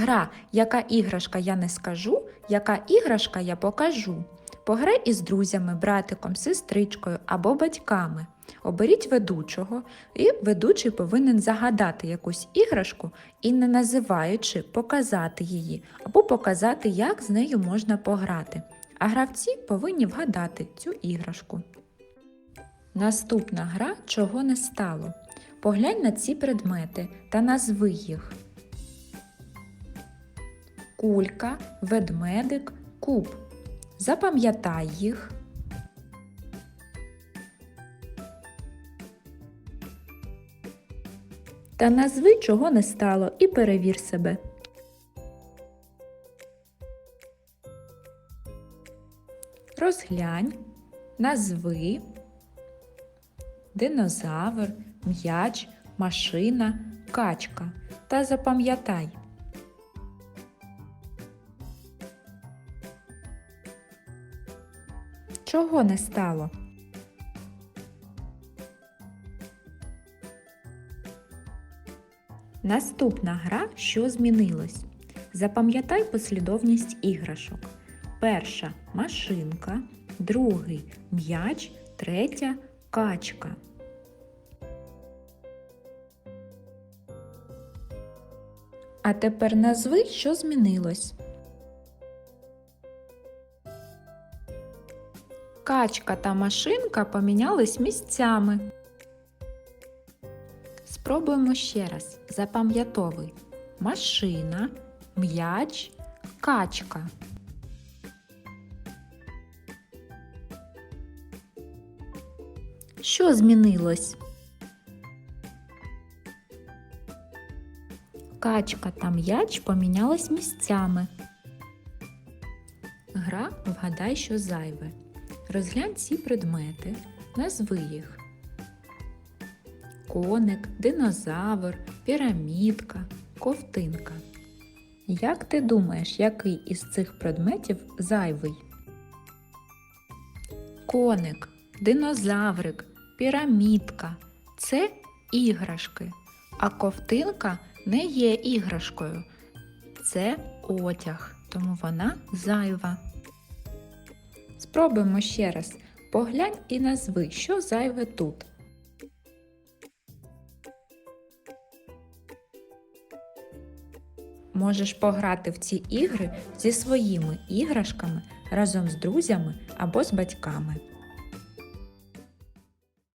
Гра, яка іграшка я не скажу, яка іграшка я покажу. Пограй із друзями, братиком, сестричкою або батьками. Оберіть ведучого, і ведучий повинен загадати якусь іграшку і, не називаючи, показати її або показати, як з нею можна пограти. А гравці повинні вгадати цю іграшку. Наступна гра чого не стало. Поглянь на ці предмети та назви їх. Кулька, ведмедик, куб. Запам'ятай їх. Та назви чого не стало і перевір себе. Розглянь, назви, динозавр, м'яч, машина, качка. Та запам'ятай. Чого не стало? Наступна гра що змінилось? Запам'ятай послідовність іграшок. Перша машинка, другий м'яч, третя качка. А тепер назви, що змінилось. Качка та машинка помінялись місцями. Спробуємо ще раз. Запам'ятовуй. Машина, м'яч, качка. Що змінилось? Качка та м'яч помінялись місцями. Гра вгадай, що зайве. Розглянь ці предмети, назви їх. Коник, динозавр, пірамідка, ковтинка. Як ти думаєш, який із цих предметів зайвий? Коник, динозаврик, пірамідка це іграшки, а ковтинка не є іграшкою. Це одяг, тому вона зайва. Спробуємо ще раз. Поглянь і назви, що зайве тут. Можеш пограти в ці ігри зі своїми іграшками разом з друзями або з батьками.